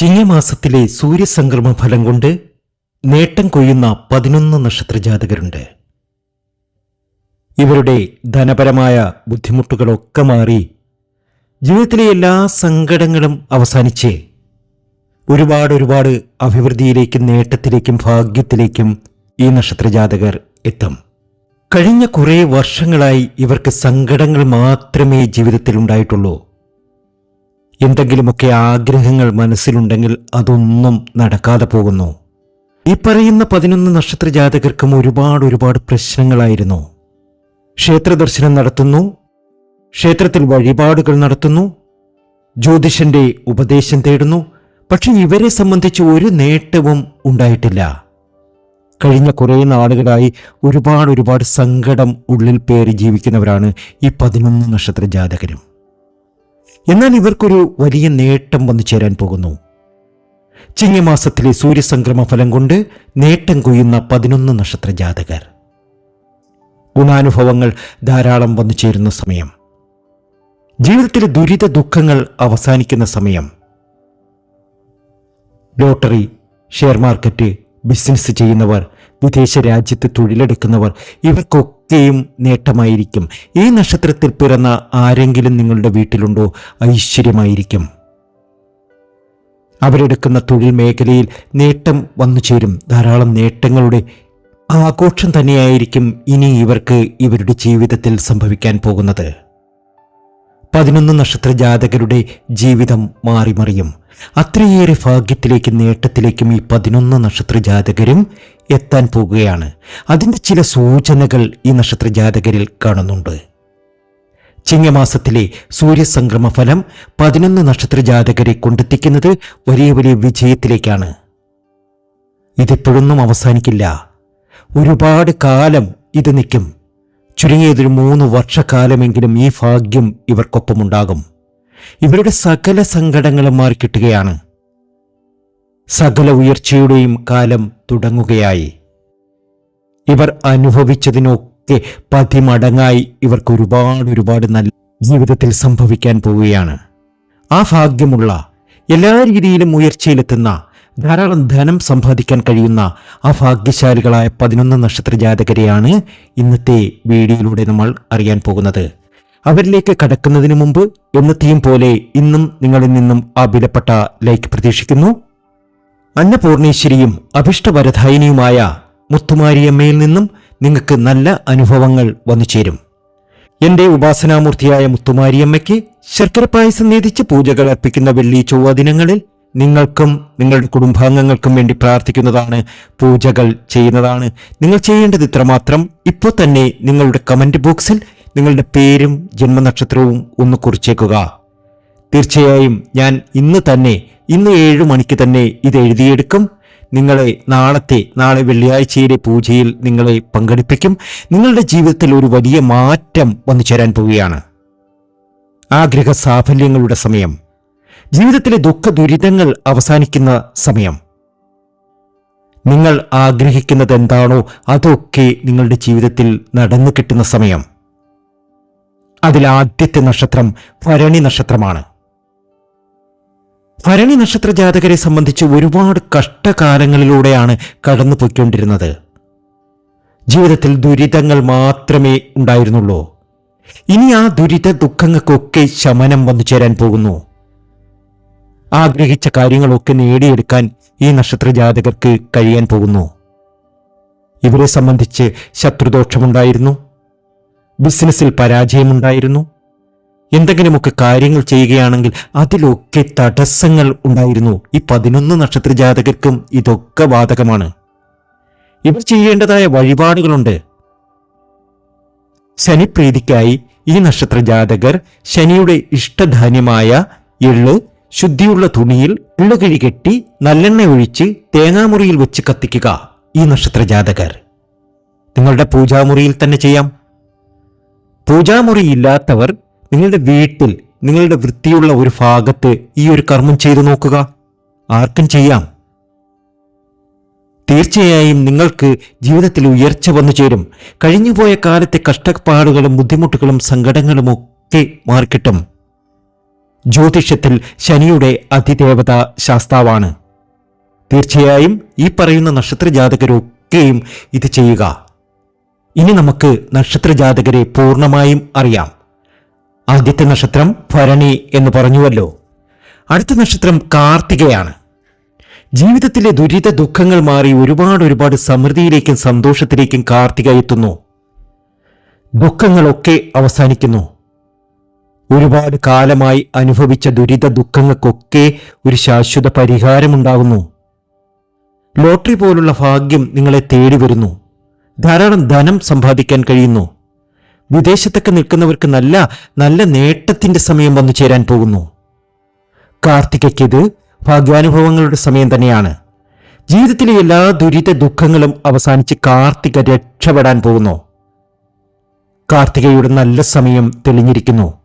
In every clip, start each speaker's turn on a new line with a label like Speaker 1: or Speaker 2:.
Speaker 1: ചിങ്ങമാസത്തിലെ സൂര്യസംക്രമ ഫലം കൊണ്ട് നേട്ടം കൊയ്യുന്ന പതിനൊന്ന് നക്ഷത്രജാതകരുണ്ട്. ഇവരുടെ ധനപരമായ ബുദ്ധിമുട്ടുകളൊക്കെ മാറി ജീവിതത്തിലെ എല്ലാ സങ്കടങ്ങളും അവസാനിച്ച് ഒരുപാട് ഒരുപാട് അഭിവൃദ്ധിയിലേക്കും നേട്ടത്തിലേക്കും ഭാഗ്യത്തിലേക്കും ഈ നക്ഷത്രജാതകർ എത്തും. കഴിഞ്ഞ കുറേ വർഷങ്ങളായി ഇവർക്ക് സങ്കടങ്ങൾ മാത്രമേ ജീവിതത്തിൽ ഉണ്ടായിട്ടുള്ളൂ എന്തെങ്കിലുമൊക്കെ ആഗ്രഹങ്ങൾ മനസ്സിലുണ്ടെങ്കിൽ അതൊന്നും നടക്കാതെ പോകുന്നു. ഈ പറയുന്ന പതിനൊന്ന് നക്ഷത്ര ജാതകർക്കും ഒരുപാട് ഒരുപാട് പ്രശ്നങ്ങളായിരുന്നു. ക്ഷേത്ര ദർശനം നടത്തുന്നു. ക്ഷേത്രത്തിൽ വഴിപാടുകൾ നടത്തുന്നു. ജ്യോതിഷന്റെ ഉപദേശം തേടുന്നു. പക്ഷെ ഇവരെ സംബന്ധിച്ച് ഒരു നേട്ടവും ഉണ്ടായിട്ടില്ല. കഴിഞ്ഞ കുറേ നാളുകളായി ഒരുപാട് ഒരുപാട് സങ്കടം ഉള്ളിൽ പേറി ജീവിക്കുന്നവരാണ് ഈ പതിനൊന്ന് നക്ഷത്ര ജാതകരും. എന്നാൽ ഇവർക്കൊരു വലിയ നേട്ടം വന്നു ചേരാൻ പോകുന്നു. ചിങ്ങമാസത്തിലെ സൂര്യസംക്രമ ഫലം കൊണ്ട് നേട്ടം കൊയ്യുന്ന പതിനൊന്ന് നക്ഷത്ര ജാതകർ. ഗുണാനുഭവങ്ങൾ ധാരാളം വന്നു ചേരുന്ന സമയം. ജീവിതത്തിലെ ദുരിത ദുഃഖങ്ങൾ അവസാനിക്കുന്ന സമയം. ലോട്ടറി ഷെയർ മാർക്കറ്റ് ബിസിനസ് ചെയ്യുന്നവർ വിദേശ രാജ്യത്ത് തൊഴിലെടുക്കുന്നവർ ഇവർക്കൊക്കെയും നേട്ടമായിരിക്കും. ഈ നക്ഷത്രത്തിൽ പിറന്ന ആരെങ്കിലും നിങ്ങളുടെ വീട്ടിലുണ്ടോ? ഐശ്വര്യമായിരിക്കും. അവരെടുക്കുന്ന തൊഴിൽ മേഖലയിൽ നേട്ടം വന്നു ചേരും. ധാരാളം നേട്ടങ്ങളുടെ ആഘോഷം തന്നെയായിരിക്കും ഇനി ഇവർക്ക് ഇവരുടെ ജീവിതത്തിൽ സംഭവിക്കാൻ പോകുന്നത്. പതിനൊന്ന് നക്ഷത്ര ജാതകരുടെ ജീവിതം മാറിമറിയും. അത്രയേറെ ഭാഗ്യത്തിലേക്കും നേട്ടത്തിലേക്കും ഈ പതിനൊന്ന് നക്ഷത്ര ജാതകരും എത്താൻ പോകുകയാണ്. അതിന്റെ ചില സൂചനകൾ ഈ നക്ഷത്ര ജാതകരിൽ കാണുന്നുണ്ട്. ചിങ്ങമാസത്തിലെ സൂര്യസംക്രമ ഫലം പതിനൊന്ന് നക്ഷത്ര ജാതകരെ കൊണ്ടെത്തിക്കുന്നത് വലിയ വലിയ വിജയത്തിലേക്കാണ്. ഇതിപ്പോഴൊന്നും അവസാനിക്കില്ല. ഒരുപാട് കാലം ഇത് നിൽക്കും. ചുരുങ്ങിയതൊരു മൂന്ന് വർഷക്കാലമെങ്കിലും ഈ ഭാഗ്യം ഇവർക്കൊപ്പമുണ്ടാകും. ഇവരുടെ സകല സങ്കടങ്ങളും മാറിക്കിട്ടുകയാണ്. സകല ഉയർച്ചയുടെയും കാലം തുടങ്ങുകയായി. ഇവർ അനുഭവിച്ചതിനൊക്കെ പതിമടങ്ങായി ഇവർക്ക് ഒരുപാട് ഒരുപാട് നല്ല ജീവിതത്തിൽ സംഭവിക്കാൻ പോവുകയാണ്. ആ ഭാഗ്യമുള്ള എല്ലാ രീതിയിലും ഉയർച്ചയിലെത്തുന്ന ധാരാളം ധനം സമ്പാദിക്കാൻ കഴിയുന്ന ആ ഭാഗ്യശാലികളായ പതിനൊന്ന് നക്ഷത്ര ജാതകരെയാണ് ഇന്നത്തെ വീഡിയോയിലൂടെ നമ്മൾ അറിയാൻ പോകുന്നത്. അവരിലേക്ക് കടക്കുന്നതിന് മുമ്പ് എന്നത്തെയും പോലെ ഇന്നും നിങ്ങളിൽ നിന്നും ആ വിലപ്പെട്ട ലൈക്ക് പ്രതീക്ഷിക്കുന്നു. അന്നപൂർണേശ്വരിയും അഭിഷ്ടവരധായിനിയുമായ മുത്തുമാരിയമ്മയിൽ നിന്നും നിങ്ങൾക്ക് നല്ല അനുഭവങ്ങൾ വന്നു ചേരും. എന്റെ ഉപാസനാമൂർത്തിയായ മുത്തുമാരിയമ്മയ്ക്ക് ശർക്കര പായസം നേതിച്ച് പൂജകൾ അർപ്പിക്കുന്ന വെള്ളി ചൊവ്വ ദിനങ്ങളിൽ നിങ്ങൾക്കും നിങ്ങളുടെ കുടുംബാംഗങ്ങൾക്കും വേണ്ടി പ്രാർത്ഥിക്കുന്നതാണ് പൂജകൾ ചെയ്യുന്നതാണ്. നിങ്ങൾ ചെയ്യേണ്ടത് ഇത്രമാത്രം. ഇപ്പോൾ തന്നെ നിങ്ങളുടെ കമന്റ് ബോക്സിൽ നിങ്ങളുടെ പേരും ജന്മനക്ഷത്രവും ഒന്ന് കുറിച്ചേക്കുക. തീർച്ചയായും ഞാൻ ഇന്ന് തന്നെ ഇന്ന് ഏഴു മണിക്ക് തന്നെ ഇത് എഴുതിയെടുക്കും. നിങ്ങളെ നാളത്തെ നാളെ വെള്ളിയാഴ്ചയിലെ പൂജയിൽ നിങ്ങളെ പങ്കെടുപ്പിക്കും. നിങ്ങളുടെ ജീവിതത്തിൽ ഒരു വലിയ മാറ്റം വന്നു ചേരാൻ പോവുകയാണ്. ആഗ്രഹ സാഫല്യങ്ങളുടെ സമയം. ജീവിതത്തിലെ ദുഃഖ ദുരിതങ്ങൾ അവസാനിക്കുന്ന സമയം. നിങ്ങൾ ആഗ്രഹിക്കുന്നത് എന്താണോ അതൊക്കെ നിങ്ങളുടെ ജീവിതത്തിൽ നടന്നു കിട്ടുന്ന സമയം. അതിലാദ്യത്തെ നക്ഷത്രം ഭരണി നക്ഷത്രമാണ്. ഭരണി നക്ഷത്ര ജാതകരെ സംബന്ധിച്ച് ഒരുപാട് കഷ്ടകാലങ്ങളിലൂടെയാണ് കടന്നു പോയിക്കൊണ്ടിരുന്നത് ജീവിതത്തിൽ ദുരിതങ്ങൾ മാത്രമേ ഉണ്ടായിരുന്നുള്ളൂ. ഇനി ആ ദുരിത ദുഃഖങ്ങൾക്കൊക്കെ ശമനം വന്നു ചേരാൻ പോകുന്നു. ആഗ്രഹിച്ച കാര്യങ്ങളൊക്കെ നേടിയെടുക്കാൻ ഈ നക്ഷത്ര ജാതകർക്ക് കഴിയാൻ പോകുന്നു. ഇവരെ സംബന്ധിച്ച് ശത്രുദോഷമുണ്ടായിരുന്നു. ബിസിനസ്സിൽ പരാജയമുണ്ടായിരുന്നു. എന്തെങ്കിലുമൊക്കെ കാര്യങ്ങൾ ചെയ്യുകയാണെങ്കിൽ അതിലൊക്കെ തടസ്സങ്ങൾ ഉണ്ടായിരുന്നു. ഈ പതിനൊന്ന് നക്ഷത്ര ജാതകർക്കും ഇതൊക്കെ ബാധകമാണ്. ഇവർ ചെയ്യേണ്ടതായ വഴിപാടുകളുണ്ട്. ശനിപ്രീതിക്കായി ഈ നക്ഷത്ര ജാതകർ ശനിയുടെ ഇഷ്ടധാന്യമായ എള്ള് ശുദ്ധിയുള്ള തുണിയിൽ എള്ളുകിഴി കെട്ടി നല്ലെണ്ണ ഒഴിച്ച് തേങ്ങാമുറിയിൽ വെച്ച് കത്തിക്കുക. ഈ നക്ഷത്ര ജാതകർ. നിങ്ങളുടെ പൂജാമുറിയിൽ തന്നെ ചെയ്യാം. പൂജാമുറി ഇല്ലാത്തവർ നിങ്ങളുടെ വീട്ടിൽ നിങ്ങളുടെ വൃത്തിയുള്ള ഒരു ഭാഗത്ത് ഈ ഒരു കർമ്മം ചെയ്തു നോക്കുക. ആർക്കും ചെയ്യാം. തീർച്ചയായും നിങ്ങൾക്ക് ജീവിതത്തിൽ ഉയർച്ച വന്നു ചേരും. കഴിഞ്ഞുപോയ കാലത്തെ കഷ്ടപ്പാടുകളും ബുദ്ധിമുട്ടുകളും സങ്കടങ്ങളും ഒക്കെ മാറിക്കിട്ടും. ജ്യോതിഷത്തിൽ ശനിയുടെ അതിദേവത ശാസ്താവാണ്. തീർച്ചയായും ഈ പറയുന്ന നക്ഷത്രജാതകരൊക്കെയും ഇത് ചെയ്യുക. ഇനി നമുക്ക് നക്ഷത്രജാതകരെ പൂർണമായും അറിയാം. ആദ്യത്തെ നക്ഷത്രം ഭരണി എന്ന് പറഞ്ഞുവല്ലോ. അടുത്ത നക്ഷത്രം കാർത്തികയാണ്. ജീവിതത്തിലെ ദുരിത ദുഃഖങ്ങൾ മാറി ഒരുപാട് ഒരുപാട് സമൃദ്ധിയിലേക്കും സന്തോഷത്തിലേക്കും കാർത്തിക എത്തുന്നു. ദുഃഖങ്ങളൊക്കെ അവസാനിക്കുന്നു. ഒരുപാട് കാലമായി അനുഭവിച്ച ദുരിത ദുഃഖങ്ങൾക്കൊക്കെ ഒരു ശാശ്വത പരിഹാരമുണ്ടാകുന്നു. ലോട്ടറി പോലുള്ള ഭാഗ്യം നിങ്ങളെ തേടി വരുന്നു ധാരാളം ധനം സമ്പാദിക്കാൻ കഴിയുന്നു. വിദേശത്തൊക്കെ നിൽക്കുന്നവർക്ക് നല്ല നല്ല നേട്ടത്തിന്റെ സമയം വന്നു ചേരാൻ പോകുന്നു. കാർത്തികയ്ക്കിത് ഭാഗ്യാനുഭവങ്ങളുടെ സമയം തന്നെയാണ്. ജീവിതത്തിലെ എല്ലാ ദുരിത ദുഃഖങ്ങളും അവസാനിച്ച് കാർത്തിക രക്ഷപ്പെടാൻ പോകുന്നു. കാർത്തികയുടെ നല്ല സമയം തെളിഞ്ഞിരിക്കുന്നു.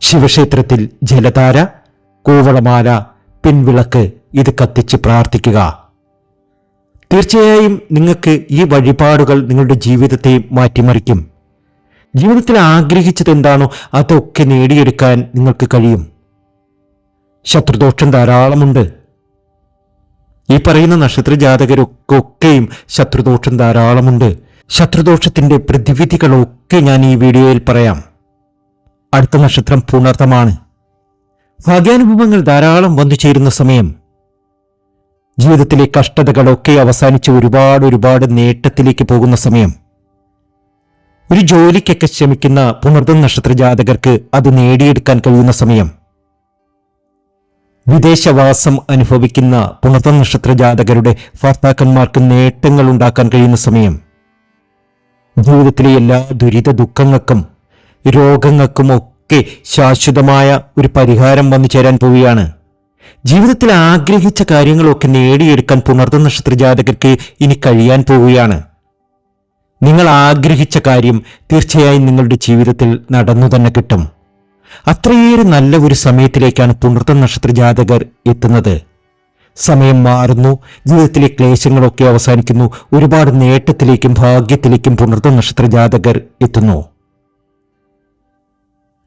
Speaker 1: ശിവക്ഷേത്രത്തിൽ ജലധാര കൂവളമാല പിൻവിളക്ക് ഇത് കത്തിച്ച് പ്രാർത്ഥിക്കുക. തീർച്ചയായും നിങ്ങൾക്ക് ഈ വഴിപാടുകൾ നിങ്ങളുടെ ജീവിതത്തെ മാറ്റിമറിക്കും. ജീവിതത്തിൽ ആഗ്രഹിച്ചത് എന്താണോ അതൊക്കെ നേടിയെടുക്കാൻ നിങ്ങൾക്ക് കഴിയും. ശത്രുദോഷം ധാരാളമുണ്ട്. ഈ പറയുന്ന നക്ഷത്ര ജാതകരൊക്കെയും ശത്രുദോഷം ധാരാളമുണ്ട്. ശത്രുദോഷത്തിന്റെ പ്രതിവിധികളൊക്കെ ഞാൻ ഈ വീഡിയോയിൽ പറയാം. അടുത്ത നക്ഷത്രം പുണർത്തമാണ് ഭാഗ്യാനുഭവങ്ങൾ ധാരാളം വന്നു ചേരുന്ന സമയം. ജീവിതത്തിലെ കഷ്ടതകളൊക്കെ അവസാനിച്ച് ഒരുപാട് ഒരുപാട് നേട്ടത്തിലേക്ക് പോകുന്ന സമയം. ഒരു ജോലിക്കൊക്കെ ശ്രമിക്കുന്ന പുണർദം നക്ഷത്ര ജാതകർക്ക് അത് നേടിയെടുക്കാൻ കഴിയുന്ന സമയം. വിദേശവാസം അനുഭവിക്കുന്ന പുണർദം നക്ഷത്ര ജാതകരുടെ ഭർത്താക്കന്മാർക്ക് നേട്ടങ്ങൾ ഉണ്ടാക്കാൻ കഴിയുന്ന സമയം. ജീവിതത്തിലെ എല്ലാ ദുരിത ദുഃഖങ്ങൾക്കും രോഗങ്ങൾക്കും ഒക്കെ ശാശ്വതമായ ഒരു പരിഹാരം വന്നു ചേരാൻ പോവുകയാണ്. ജീവിതത്തിൽ ആഗ്രഹിച്ച കാര്യങ്ങളൊക്കെ നേടിയെടുക്കാൻ പുണർത്ത നക്ഷത്ര ജാതകർക്ക് ഇനി കഴിയാൻ പോവുകയാണ്. നിങ്ങൾ ആഗ്രഹിച്ച കാര്യം തീർച്ചയായും നിങ്ങളുടെ ജീവിതത്തിൽ നടന്നു തന്നെ കിട്ടും. അത്രയേറെ നല്ല ഒരു സമയത്തിലേക്കാണ് പുണർത്ത നക്ഷത്ര ജാതകർ എത്തുന്നത്. സമയം മാറുന്നു ജീവിതത്തിലെ ക്ലേശങ്ങളൊക്കെ അവസാനിക്കുന്നു ഒരുപാട് നേട്ടത്തിലേക്കും ഭാഗ്യത്തിലേക്കും പുണർത്ത നക്ഷത്ര ജാതകർ എത്തുന്നു.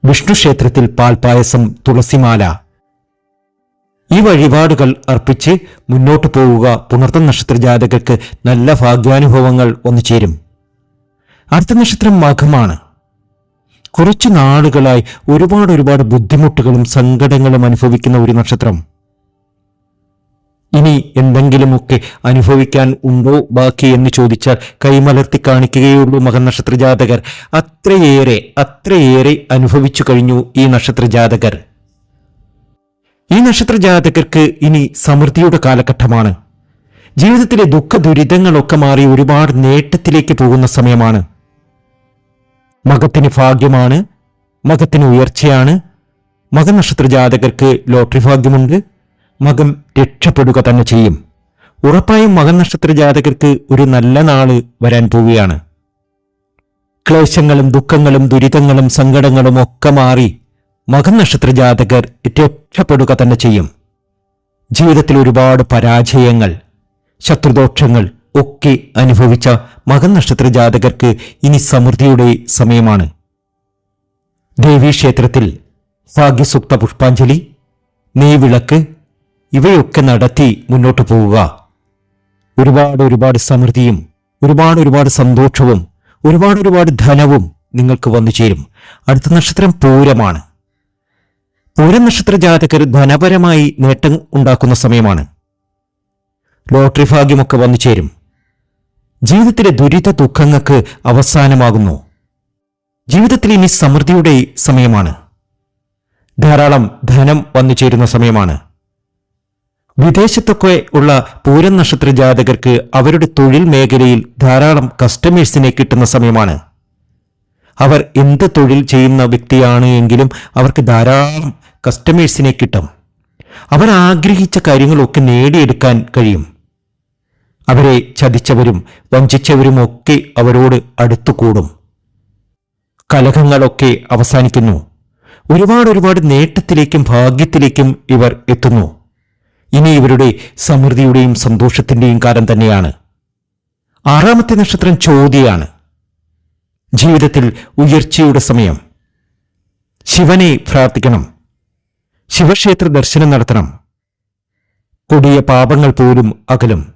Speaker 1: വിഷ്ണു ക്ഷേത്രത്തിൽ പാൽപായസം തുളസിമാല ഈ വഴിപാടുകൾ അർപ്പിച്ച് മുന്നോട്ട് പോവുക പുണർത്ത നക്ഷത്ര ജാതകർക്ക് നല്ല ഭാഗ്യാനുഭവങ്ങൾ ഒന്നു ചേരും. അടുത്ത നക്ഷത്രം മഘമാണ്. കുറച്ചു നാളുകളായി ഒരുപാട് ഒരുപാട് ബുദ്ധിമുട്ടുകളും സങ്കടങ്ങളും അനുഭവിക്കുന്ന ഒരു നക്ഷത്രം. ഇനി എന്തെങ്കിലുമൊക്കെ അനുഭവിക്കാൻ ഉണ്ടോ ബാക്കി എന്ന് ചോദിച്ചാൽ കൈമലർത്തി കാണിക്കുകയുള്ളൂ മകനക്ഷത്ര ജാതകർ അത്രയേറെ അത്രയേറെ അനുഭവിച്ചു കഴിഞ്ഞു ഈ നക്ഷത്ര ജാതകർ ഈ നക്ഷത്ര ജാതകർക്ക് ഇനി സമൃദ്ധിയുടെ കാലഘട്ടമാണ്. ജീവിതത്തിലെ ദുഃഖ ദുരിതങ്ങളൊക്കെ മാറി ഒരുപാട് നേട്ടത്തിലേക്ക് പോകുന്ന സമയമാണ്. മകത്തിന് ഭാഗ്യമാണ് മകത്തിന് ഉയർച്ചയാണ് മകനക്ഷത്ര ജാതകർക്ക് ലോട്ടറി ഭാഗ്യമുണ്ട് മകൻ രക്ഷപ്പെടുക തന്നെ ചെയ്യും. ഉറപ്പായും മകനക്ഷത്ര ജാതകർക്ക് ഒരു നല്ല നാൾ വരാൻ പോവുകയാണ്. ക്ലേശങ്ങളും ദുഃഖങ്ങളും ദുരിതങ്ങളും സങ്കടങ്ങളും ഒക്കെ മാറി മകനക്ഷത്ര ജാതകർ രക്ഷപ്പെടുക തന്നെ ചെയ്യും. ജീവിതത്തിൽ ഒരുപാട് പരാജയങ്ങൾ ശത്രുദോഷങ്ങൾ ഒക്കെ അനുഭവിച്ച മകനക്ഷത്ര ജാതകർക്ക് ഇനി സമൃദ്ധിയുടെ സമയമാണ്. ദേവീക്ഷേത്രത്തിൽ ഭാഗ്യസുക്ത പുഷ്പാഞ്ജലി നെയ്വിളക്ക് ഇവയൊക്കെ നടത്തി മുന്നോട്ട് പോവുക. ഒരുപാട് ഒരുപാട് സമൃദ്ധിയും ഒരുപാട് ഒരുപാട് സന്തോഷവും ഒരുപാട് ഒരുപാട് ധനവും നിങ്ങൾക്ക് വന്നു ചേരും അടുത്ത നക്ഷത്രം പൂരമാണ്. പൂരം നക്ഷത്ര ജാതകർ ധനപരമായി നേട്ടം ഉണ്ടാക്കുന്ന സമയമാണ്. ലോട്ടറി ഭാഗ്യമൊക്കെ വന്നു ചേരും. ജീവിതത്തിലെ ദുരിത ദുഃഖങ്ങൾക്ക് അവസാനമാകുന്നു. ജീവിതത്തിൽ ഇനി സമൃദ്ധിയുടെ സമയമാണ്. ധാരാളം ധനം വന്നു ചേരുന്ന സമയമാണ്. വിദേശത്തൊക്കെ ഉള്ള പൂരം നക്ഷത്ര ജാതകർക്ക് അവരുടെ തൊഴിൽ മേഖലയിൽ ധാരാളം കസ്റ്റമേഴ്സിനെ കിട്ടുന്ന സമയമാണ്. അവർ എന്ത് തൊഴിൽ ചെയ്യുന്ന വ്യക്തിയാണ് എങ്കിലും അവർക്ക് ധാരാളം കസ്റ്റമേഴ്സിനെ കിട്ടും. അവർ ആഗ്രഹിച്ച കാര്യങ്ങളൊക്കെ നേടിയെടുക്കാൻ കഴിയും. അവരെ ചതിച്ചവരും വഞ്ചിച്ചവരും ഒക്കെ അവരോട് അടുത്തുകൂടും. കലഹങ്ങളൊക്കെ അവസാനിക്കുന്നു. ഒരുപാട് ഒരുപാട് നേട്ടത്തിലേക്കും ഭാഗ്യത്തിലേക്കും ഇവർ എത്തുന്നു. ഇനി ഇവരുടെ സമൃദ്ധിയുടെയും സന്തോഷത്തിന്റെയും കാലം തന്നെയാണ്. ആറാമത്തെ നക്ഷത്രം ചോദ്യയാണ് ജീവിതത്തിൽ ഉയർച്ചയുടെ സമയം. ശിവനെ പ്രാർത്ഥിക്കണം. ശിവക്ഷേത്ര ദർശനം നടത്തണം. കൊടിയ പാപങ്ങൾ പോലും അകലും.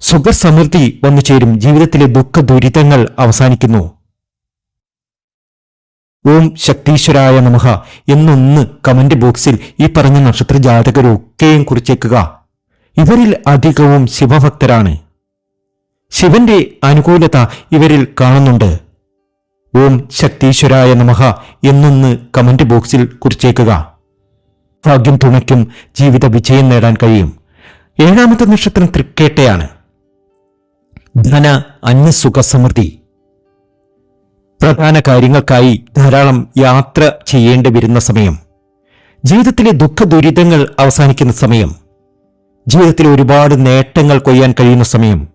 Speaker 1: സുഖസമൃദ്ധി വന്നു ചേരും ജീവിതത്തിലെ ദുഃഖ ദുരിതങ്ങൾ അവസാനിക്കുന്നു. ഓം ശക്തീശ്വരായ നമഹ എന്നൊന്ന് കമന്റ് ബോക്സിൽ ഈ പറഞ്ഞ നക്ഷത്ര ജാതകരൊക്കെയും കുറിച്ചേക്കുക. ഇവരിൽ അധികവും ശിവഭക്തരാണ്. ശിവന്റെ അനുകൂലത ഇവരിൽ കാണുന്നുണ്ട്. ഓം ശക്തീശ്വരായ നമഹ എന്നൊന്ന് കമന്റ് ബോക്സിൽ കുറിച്ചേക്കുക. ഭാഗ്യം തുണയ്ക്കും ജീവിത വിജയം നേടാൻ കഴിയും. ഏഴാമത്തെ നക്ഷത്രം തൃക്കേട്ടയാണ്. ധന അന്യസുഖ സമൃദ്ധി പ്രധാന കാര്യങ്ങൾക്കായി ധാരാളം യാത്ര ചെയ്യേണ്ടി വരുന്ന സമയം. ജീവിതത്തിലെ ദുഃഖ ദുരിതങ്ങൾ അവസാനിക്കുന്ന സമയം. ജീവിതത്തിൽ ഒരുപാട് നേട്ടങ്ങൾ കൊയ്യാൻ കഴിയുന്ന സമയം.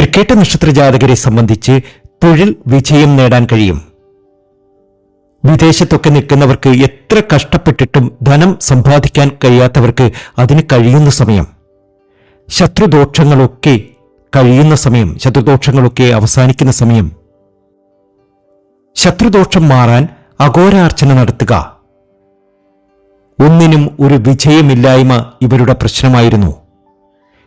Speaker 1: തൃക്കേട്ട നക്ഷത്ര ജാതകരെ സംബന്ധിച്ച് തൊഴിൽ വിജയം നേടാൻ കഴിയും. വിദേശത്തൊക്കെ നിൽക്കുന്നവർക്ക് എത്ര കഷ്ടപ്പെട്ടിട്ടും ധനം സമ്പാദിക്കാൻ കഴിയാത്തവർക്ക് അതിന് കഴിയുന്ന സമയം. ശത്രുദോഷങ്ങളൊക്കെ കഴിയുന്ന സമയം ശത്രുദോഷങ്ങളൊക്കെ അവസാനിക്കുന്ന സമയം. ശത്രുദോഷം മാറാൻ അഘോരാർച്ചന നടത്തുക. ഒന്നിനും ഒരു വിജയമില്ലായ്മ ഇവരുടെ പ്രശ്നമായിരുന്നു.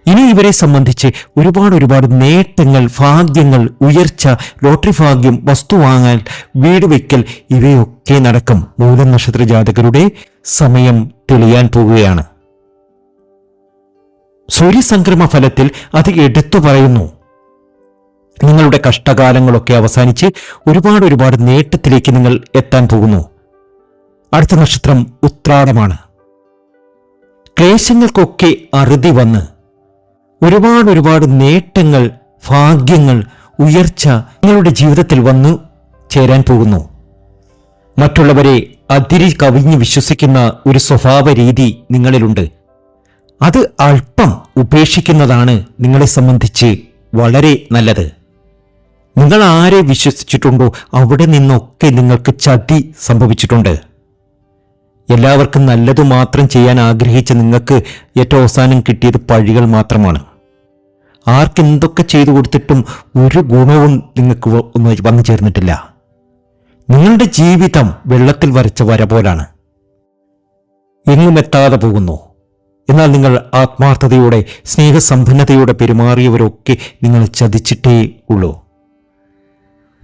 Speaker 1: ഇനി ഇവരെ സംബന്ധിച്ച് ഒരുപാട് ഒരുപാട് നേട്ടങ്ങൾ ഭാഗ്യങ്ങൾ ഉയർച്ച ലോട്ടറി ഭാഗ്യം വസ്തു വാങ്ങൽ വീട് വയ്ക്കൽ ഇവയൊക്കെ നടക്കും. മൂലം നക്ഷത്ര ജാതകരുടെ സമയം തെളിയാൻ പോകുകയാണ് സൂര്യസംക്രമ ഫലത്തിൽ അത് എടുത്തു പറയുന്നു. നിങ്ങളുടെ കഷ്ടകാലങ്ങളൊക്കെ അവസാനിച്ച് ഒരുപാട് ഒരുപാട് നേട്ടത്തിലേക്ക് നിങ്ങൾ എത്താൻ പോകുന്നു. അടുത്ത നക്ഷത്രം ഉത്രാടമാണ്. ക്ലേശങ്ങൾക്കൊക്കെ അറുതി വന്ന് ഒരുപാട് ഒരുപാട് നേട്ടങ്ങൾ ഭാഗ്യങ്ങൾ ഉയർച്ച നിങ്ങളുടെ ജീവിതത്തിൽ വന്നു ചേരാൻ പോകുന്നു. മറ്റുള്ളവരെ അതിരി കവിഞ്ഞ് വിശ്വസിക്കുന്ന ഒരു സ്വഭാവ രീതി നിങ്ങളിലുണ്ട്. അത് അല്പം ഉപേക്ഷിക്കുന്നതാണ് നിങ്ങളെ സംബന്ധിച്ച് വളരെ നല്ലത്. നിങ്ങൾ ആരെ വിശ്വസിച്ചിട്ടുണ്ടോ അവിടെ നിന്നൊക്കെ നിങ്ങൾക്ക് ചതി സംഭവിച്ചിട്ടുണ്ട്. എല്ലാവർക്കും നല്ലതു മാത്രം ചെയ്യാൻ ആഗ്രഹിച്ച നിങ്ങൾക്ക് ഏറ്റവും അവസാനം കിട്ടിയത് പഴികൾ മാത്രമാണ്. ആർക്കെന്തൊക്കെ ചെയ്തു കൊടുത്തിട്ടും ഒരു ഗുണവും നിങ്ങൾക്ക് ഒന്ന് വന്നു ചേർന്നിട്ടില്ല. നിങ്ങളുടെ ജീവിതം വെള്ളത്തിൽ വരച്ച വര പോലാണ്. എങ്ങും എത്താതെ പോകുന്നു. എന്നാൽ നിങ്ങൾ ആത്മാർത്ഥതയോടെ സ്നേഹസമ്പന്നതയോടെ പെരുമാറിയവരൊക്കെ നിങ്ങൾ ചതിച്ചിട്ടേ ഉള്ളൂ.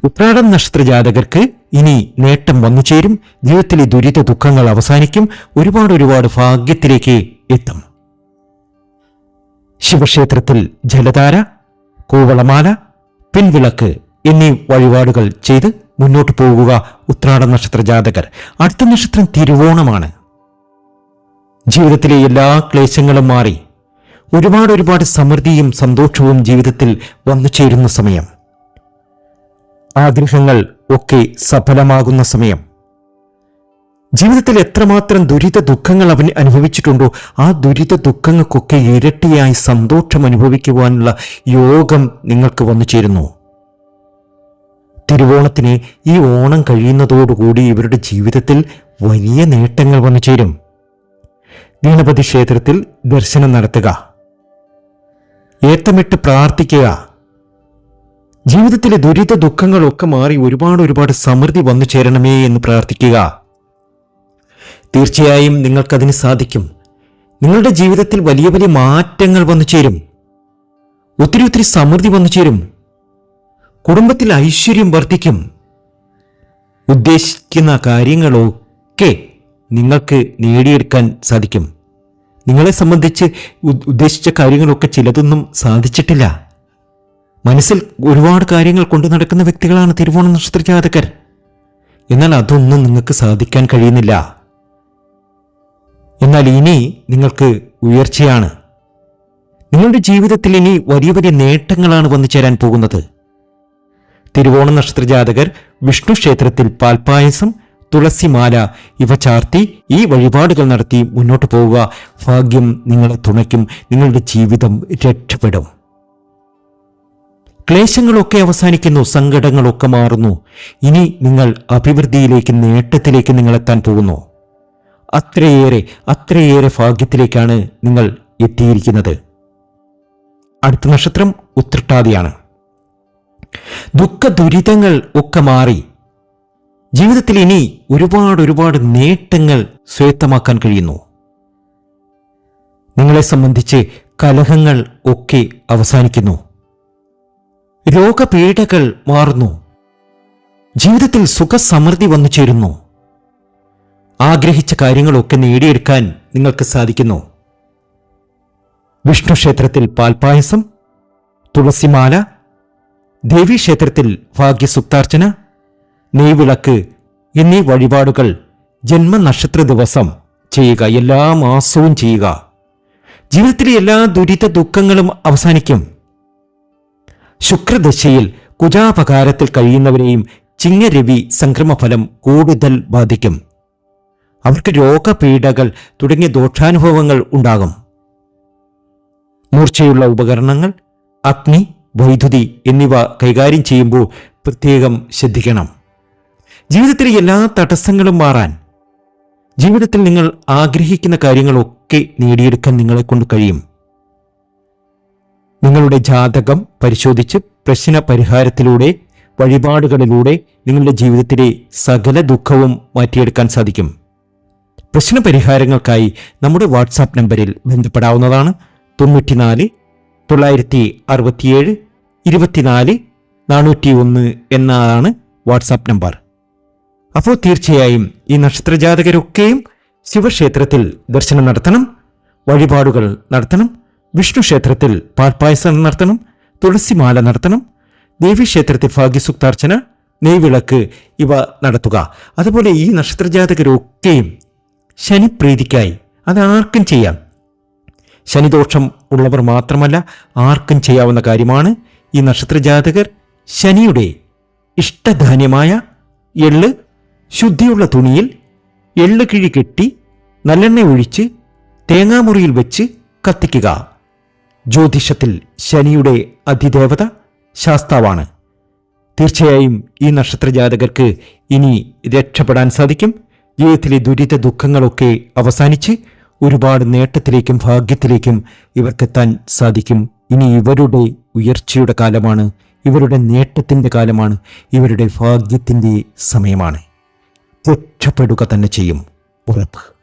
Speaker 1: ഉത്രാടം നക്ഷത്ര ജാതകർക്ക് ഇനി നേട്ടം വന്നു ചേരും ജീവിതത്തിലെ ദുരിത ദുഃഖങ്ങൾ അവസാനിക്കും. ഒരുപാട് ഒരുപാട് ഭാഗ്യത്തിലേക്ക് എത്തും. ശിവക്ഷേത്രത്തിൽ ജലധാര കൂവളമാല പിൻവിളക്ക് എന്നീ വഴിപാടുകൾ ചെയ്ത് മുന്നോട്ട് പോകുക ഉത്രാട നക്ഷത്ര ജാതകർ. അടുത്ത നക്ഷത്രം തിരുവോണമാണ്. ജീവിതത്തിലെ എല്ലാ ക്ലേശങ്ങളും മാറി. ഒരുപാട് ഒരുപാട് സമൃദ്ധിയും സന്തോഷവും ജീവിതത്തിൽ വന്നു ചേരുന്ന സമയം. ആഗ്രഹങ്ങൾ ഒക്കെ സഫലമാകുന്ന സമയം. ജീവിതത്തിൽ എത്രമാത്രം ദുരിത ദുഃഖങ്ങൾ അവൻ അനുഭവിച്ചിട്ടുണ്ടോ ആ ദുരിത ദുഃഖങ്ങൾക്കൊക്കെ ഇരട്ടിയായി സന്തോഷം അനുഭവിക്കുവാനുള്ള യോഗം നിങ്ങൾക്ക് വന്നു ചേരുന്നു. തിരുവോണത്തിന് ഈ ഓണം കഴിയുന്നതോടുകൂടി ഇവരുടെ ജീവിതത്തിൽ വലിയ നേട്ടങ്ങൾ വന്നു ചേരും. ഗണപതി ക്ഷേത്രത്തിൽ ദർശനം നടത്തുക. ഏത്തമിട്ട് പ്രാർത്ഥിക്കുക. ജീവിതത്തിലെ ദുരിത ദുഃഖങ്ങളൊക്കെ മാറി ഒരുപാട് ഒരുപാട് സമൃദ്ധി വന്നു ചേരണമേ എന്ന് പ്രാർത്ഥിക്കുക. തീർച്ചയായും നിങ്ങൾക്കതിന് സാധിക്കും. നിങ്ങളുടെ ജീവിതത്തിൽ വലിയ വലിയ മാറ്റങ്ങൾ വന്നു ചേരും. ഒത്തിരി ഒത്തിരി സമൃദ്ധി വന്നു ചേരും. കുടുംബത്തിൽ ഐശ്വര്യം വർദ്ധിക്കും. ഉദ്ദേശിക്കുന്ന കാര്യങ്ങളൊക്കെ നിങ്ങൾക്ക് നേടിയെടുക്കാൻ സാധിക്കും. നിങ്ങളെ സംബന്ധിച്ച് ഉദ്ദേശിച്ച കാര്യങ്ങളൊക്കെ ചിലതൊന്നും സാധിച്ചിട്ടില്ല. മനസ്സിൽ ഒരുപാട് കാര്യങ്ങൾ കൊണ്ടു നടക്കുന്ന വ്യക്തികളാണ് തിരുവോണ നക്ഷത്ര ജാതകർ. എന്നാൽ അതൊന്നും നിങ്ങൾക്ക് സാധിക്കാൻ കഴിയുന്നില്ല. എന്നാൽ ഇനി നിങ്ങൾക്ക് ഉയർച്ചയാണ്. നിങ്ങളുടെ ജീവിതത്തിൽ ഇനി വലിയ വലിയ നേട്ടങ്ങളാണ് വന്നു ചേരാൻ പോകുന്നത്. തിരുവോണ നക്ഷത്ര ജാതകർ വിഷ്ണു ക്ഷേത്രത്തിൽ പാൽപ്പായസം തുളസിമാല ഇവ ചാർത്തി ഈ വഴിപാടുകൾ നടത്തി മുന്നോട്ട് പോവുക. ഭാഗ്യം നിങ്ങളെ തുണയ്ക്കും നിങ്ങളുടെ ജീവിതം രക്ഷപ്പെടും. ക്ലേശങ്ങളൊക്കെ അവസാനിക്കുന്നു സങ്കടങ്ങളൊക്കെ മാറുന്നു. ഇനി നിങ്ങൾ അഭിവൃദ്ധിയിലേക്കും നേട്ടത്തിലേക്കും നിങ്ങളെത്താൻ പോകുന്നു. അത്രയേറെ അത്രയേറെ ഭാഗ്യത്തിലേക്കാണ് നിങ്ങൾ എത്തിയിരിക്കുന്നത്. അടുത്ത നക്ഷത്രം ഉത്രട്ടാതിയാണ്. ദുഃഖ ദുരിതങ്ങൾ ഒക്കെ മാറി. ജീവിതത്തിൽ ഇനി ഒരുപാട് ഒരുപാട് നേട്ടങ്ങൾ സ്വായത്തമാക്കാൻ കഴിയുന്നു. നിങ്ങളെ സംബന്ധിച്ച് കലഹങ്ങൾ ഒക്കെ അവസാനിക്കുന്നു. രോഗപീഠകൾ മാറുന്നു. ജീവിതത്തിൽ സുഖസമൃദ്ധി വന്നു ചേരുന്നു ആഗ്രഹിച്ച കാര്യങ്ങളൊക്കെ നേടിയെടുക്കാൻ നിങ്ങൾക്ക് സാധിക്കുന്നു. വിഷ്ണു ക്ഷേത്രത്തിൽ പാൽപായസം തുളസിമാല ദേവീക്ഷേത്രത്തിൽ ഭാഗ്യസുക്താർച്ചന നെയ്വിളക്ക് എന്നീ വഴിപാടുകൾ ജന്മനക്ഷത്ര ദിവസം ചെയ്യുക. എല്ലാ മാസവും ചെയ്യുക. ജീവിതത്തിലെ എല്ലാ ദുരിത ദുഃഖങ്ങളും അവസാനിക്കും. ശുക്രദശയിൽ കുജാപകാരത്തിൽ കഴിയുന്നവരെയും ചിങ്ങരവി സംക്രമഫലം കൂടുതൽ ബാധിക്കും. അവർക്ക് രോഗപീഠകൾ തുടങ്ങിയ ദോഷാനുഭവങ്ങൾ ഉണ്ടാകും. മൂർച്ചയുള്ള ഉപകരണങ്ങൾ അഗ്നി വൈദ്യുതി എന്നിവ കൈകാര്യം ചെയ്യുമ്പോൾ പ്രത്യേകം ശ്രദ്ധിക്കണം. ജീവിതത്തിലെ എല്ലാ തടസ്സങ്ങളും മാറാൻ ജീവിതത്തിൽ നിങ്ങൾ ആഗ്രഹിക്കുന്ന കാര്യങ്ങളൊക്കെ നേടിയെടുക്കാൻ നിങ്ങളെ കൊണ്ട് കഴിയും. നിങ്ങളുടെ ജാതകം പരിശോധിച്ച് പ്രശ്ന പരിഹാരത്തിലൂടെ വഴിപാടുകളിലൂടെ നിങ്ങളുടെ ജീവിതത്തിലെ സകല ദുഃഖവും മാറ്റിയെടുക്കാൻ സാധിക്കും. പ്രശ്ന പരിഹാരങ്ങൾക്കായി നമ്മുടെ വാട്സാപ്പ് നമ്പറിൽ ബന്ധപ്പെടാവുന്നതാണ് തൊണ്ണൂറ്റിനാല് തൊള്ളായിരത്തി അറുപത്തിയേഴ് ഇരുപത്തിനാല് നാനൂറ്റി ഒന്ന് എന്നതാണ് വാട്സാപ്പ് നമ്പർ. അപ്പോൾ തീർച്ചയായും ഈ നക്ഷത്രജാതകരൊക്കെയും ശിവക്ഷേത്രത്തിൽ ദർശനം നടത്തണം വഴിപാടുകൾ നടത്തണം വിഷ്ണു ക്ഷേത്രത്തിൽ പാൽപ്പായസം നടത്തണം തുളസിമാല നടത്തണം ദേവീക്ഷേത്രത്തിൽ ഭാഗ്യസുക്താർച്ചന നെയ്വിളക്ക് ഇവ നടത്തുക. അതുപോലെ ഈ നക്ഷത്രജാതകരൊക്കെയും ശനിപ്രീതിക്കായി അത് ആർക്കും ചെയ്യാം. ശനിദോഷം ഉള്ളവർ മാത്രമല്ല ആർക്കും ചെയ്യാവുന്ന കാര്യമാണ് ഈ നക്ഷത്ര നക്ഷത്രജാതകർ ശനിയുടെ ഇഷ്ടധാന്യമായ എള്ള് ശുദ്ധിയുള്ള തുണിയിൽ എള്ള് കിഴി കെട്ടി നല്ലെണ്ണ ഒഴിച്ച് തേങ്ങാമുറിയിൽ വെച്ച് കത്തിക്കുക. ജ്യോതിഷത്തിൽ ശനിയുടെ അതിദേവത ശാസ്താവാണ്. തീർച്ചയായും ഈ നക്ഷത്ര ജാതകർക്ക് ഇനി രക്ഷപ്പെടാൻ സാധിക്കും. ജീവിതത്തിലെ ദുരിത ദുഃഖങ്ങളൊക്കെ അവസാനിച്ച് ഒരുപാട് നേട്ടത്തിലേക്കും ഭാഗ്യത്തിലേക്കും ഇവർക്കെത്താൻ സാധിക്കും. ഇനി ഇവരുടെ ഉയർച്ചയുടെ കാലമാണ്. ഇവരുടെ നേട്ടത്തിന്റെ കാലമാണ്. ഇവരുടെ ഭാഗ്യത്തിന്റെ സമയമാണ്. രക്ഷപ്പെടുക തന്നെ ചെയ്യും ഉറപ്പ്.